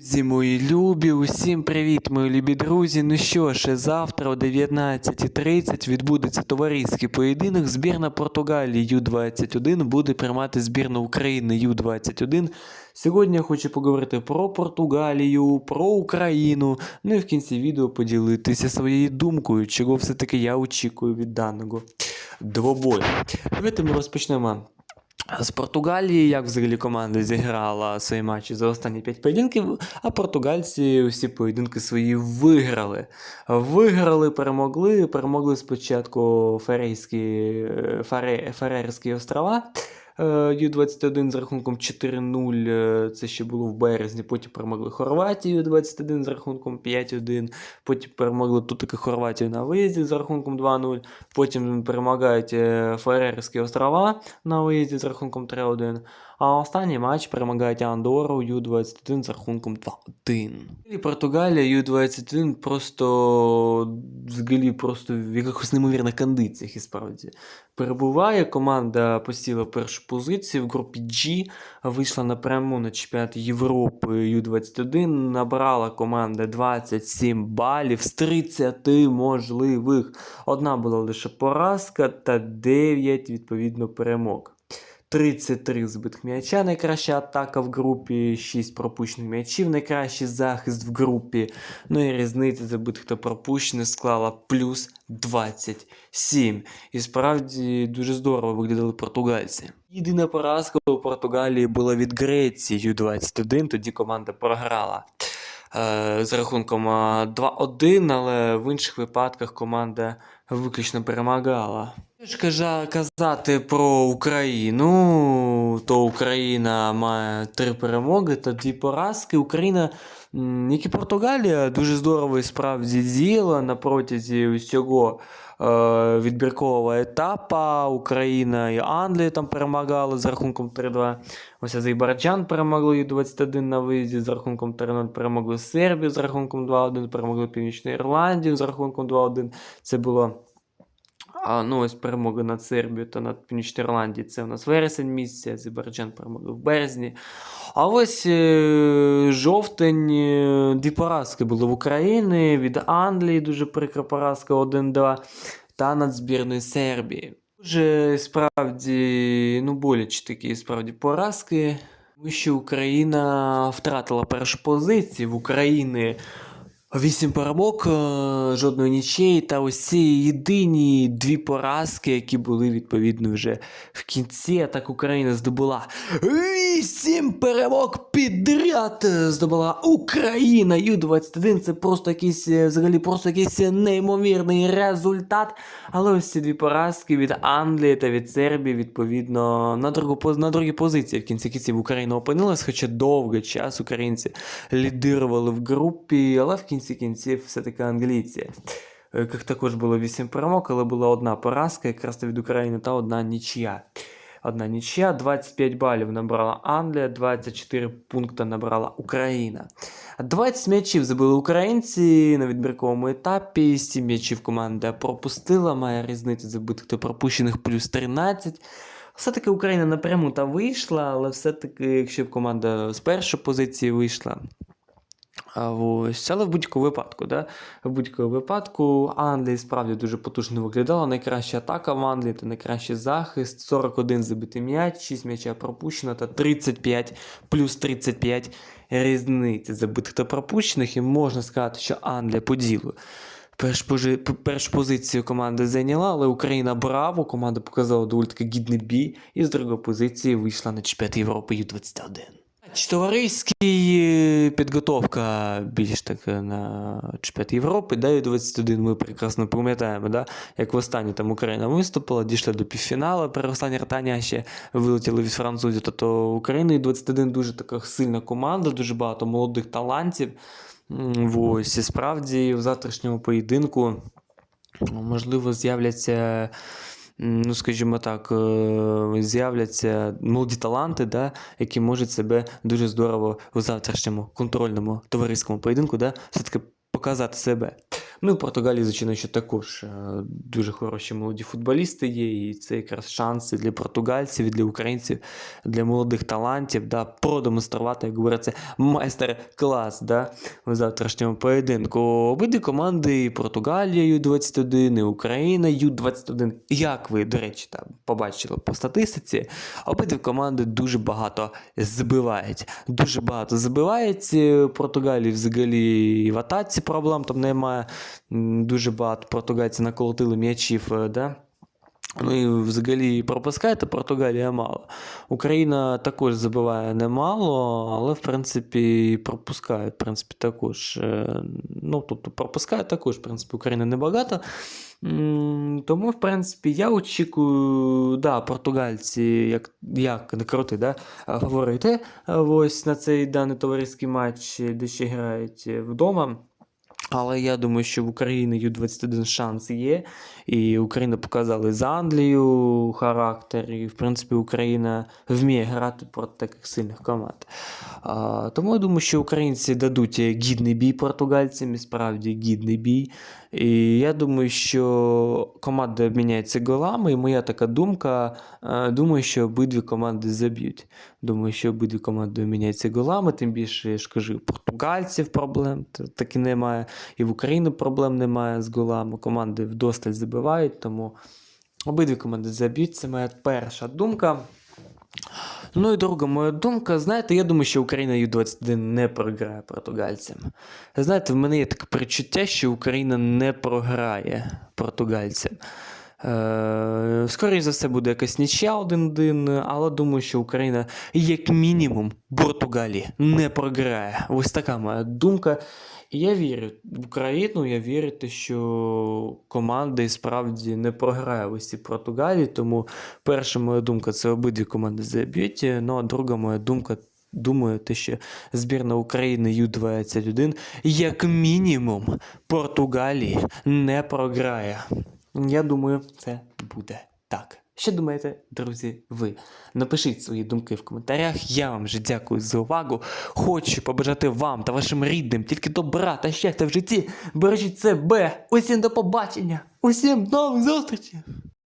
Друзі мої любі, усім привіт, мої любі друзі. Ну що ж, завтра о 19.30 відбудеться товариський поєдинок. Збірна Португалії Ю-21 буде приймати збірну України Ю-21. Сьогодні я хочу поговорити про Португалію, про Україну. Ну і в кінці відео поділитися своєю думкою, чого все-таки я очікую від даного двобою. Давайте ми розпочнемо. З Португалії, як взагалі команда зіграла свої матчі за останні 5 поєдинків, а португальці усі поєдинки свої виграли. Виграли, перемогли. Перемогли спочатку Ферейські, е, Фарерські острова. Е, Ю-21 з рахунком 4-0, е, це ще було в березні. Потім перемогли Хорватію 21 з рахунком 5-1. Потім перемогли тут таки Хорватію на виїзді з рахунком 2-0. Потім перемагають е, Фарерські острова на виїзді з рахунком 3-1. А останній матч перемагають Андору Ю-21 з рахунком 2-1. І Португалія Ю-21 просто взагалі просто в якихось неймовірних кондиціях і справді перебуває. Команда посіла першу позицію в групі G, вийшла напряму на чемпіонат Європи Ю-21, набрала команда 27 балів з 30 можливих. Одна була лише поразка та 9 відповідно перемог. 33 збитих м'яча, найкраща атака в групі, 6 пропущених м'ячів, найкращий захист в групі. Ну і різниця забитих та пропущених склала плюс 27. І справді дуже здорово виглядали португальці. Єдина поразка у Португалії була від Греції Ю-21, тоді команда програла. е, З рахунком е, 2-1, але в інших випадках команда виключно перемагала. Що казати про Україну, то Україна має три перемоги та дві поразки. Україна, як і Португалія, дуже здорово і справді діяла на протязі усього е, відбіркового етапа. Україна і Англія там перемагали з рахунком 3-2. Ось Азербайджан перемогли Ю-21 на виїзді з рахунком 3-0, перемогли Сербію з рахунком 2-1, перемогли Північну Ірландію з рахунком 2-1. Це було а, ну, ось перемога над Сербією та над Ірландією. Це у нас вересень місяць, Азербайджан перемогли в березні. А ось е, жовтень, е, дві поразки були в Україні від Англії, дуже прикра поразка 1-2, та над збірною Сербії. Дуже справді, ну, боляче такі справді поразки. Тому що Україна втратила першу позицію в Україні. Вісім перемог, жодної нічиї, та ось ці єдині дві поразки, які були відповідно вже в кінці. А так Україна здобула вісім перемог підряд. е, Здобула Україна Ю-21. Це просто якийсь е, взагалі просто якийсь неймовірний результат. Але ось ці дві поразки від Англії та від Сербії, відповідно, на другу на другій позиції в кінці кінців Україна опинилась, хоча довгий час українці лідирували в групі, але в кінці кінців все-таки англійці. Е, Як також було 8 перемог, але була одна поразка, якраз від України, та одна нічия. Одна нічия, 25 балів набрала Англія, 24 пункти набрала Україна. 20 м'ячів забили українці на відбірковому етапі. 7 м'ячів команда пропустила, має різницю забитих та пропущених плюс 13. Все-таки Україна напряму та вийшла, але все-таки, якщо б команда з першої позиції вийшла. Ось, але в будь-якому випадку, да? в будь-якому випадку Англія справді дуже потужно виглядала. Найкраща атака в Англії та найкращий захист. 41 забитий м'яч, 6 м'яча пропущено та 35 плюс 35 різниці забитих та пропущених. І можна сказати, що Англія по ділу. Першу, позицію команда зайняла, але Україна браво, команда показала доволі таки гідний бій і з другої позиції вийшла на чемпіонат Європи Ю-21. Товариський е, підготовка більш так е, на чемпіонат Європи, да, Ю-21 ми прекрасно пам'ятаємо, да, як в останній там Україна виступила, дійшла до півфіналу, переостанні ротання ще вилетіли від французів. Тобто Україна Ю-21 дуже така сильна команда, дуже багато молодих талантів. Ось, і справді в завтрашньому поєдинку можливо з'являться. Ну, скажімо так, е, з'являться молоді таланти, да, які можуть себе дуже здорово у завтрашньому контрольному товариському поєдинку да, все-таки показати себе. Ну, в Португалії, звичайно, що також е, дуже хороші молоді футболісти є, і це якраз шанси для португальців і для українців, для молодих талантів, да, продемонструвати, як говориться, майстер-клас да, у завтрашньому поєдинку. Обидві команди, і Португалія Ю-21, і Україна Ю-21. Як ви, до речі, там побачили по статистиці, обидві команди дуже багато збивають. Дуже багато забивають. Е, Португалії взагалі в атаці проблем там немає. Дуже багато португальців наколотили м'ячів. е, Да? Ну і взагалі пропускаєте Португалія мало. Україна також забиває немало, але в принципі пропускає в принципі, також. е, Ну, тобто пропускає також, в принципі, Україна небагато. Тому, в принципі, я очікую, да, португальці, як, як не крути, да, фаворити ось на цей даний товариський матч, де ще грають е, вдома. Але я думаю, що в Україні Ю-21 шанс є, і Україна показала з Англією характер, і в принципі Україна вміє грати проти таких сильних команд. А, тому я думаю, що українці дадуть гідний бій португальцям, і справді гідний бій. І я думаю, що команда обміняється голами, і моя така думка, е, думаю, що обидві команди заб'ють. Думаю, що обидві команди обміняються голами, тим більше, я ж кажу, португальців проблем таки немає, і в Україні проблем немає з голами. Команди вдосталь забивають, тому обидві команди заб'ють. Це моя перша думка. Ну і друга моя думка, знаєте, я думаю, що Україна Ю-21 не програє португальцям. Знаєте, в мене є таке причуття, що Україна не програє португальцям. Е, скоріше за все буде якась нічия 1-1, але думаю, що Україна, як мінімум, Португалії не програє. Ось така моя думка. І я вірю в Україну, я вірю, те, що команда і справді не програє в цій Португалії. Тому перша моя думка це обидві команди заб'ють. Ну а друга моя думка. Думаю, те, що збірна України Ю-21 як мінімум Португалії не програє. Я думаю, це буде так. Що думаєте, друзі, ви? Напишіть свої думки в коментарях. Я вам вже дякую за увагу. Хочу побажати вам та вашим рідним тільки добра та щастя в житті. Бережіть себе. Усім до побачення. Усім нових зустрічей!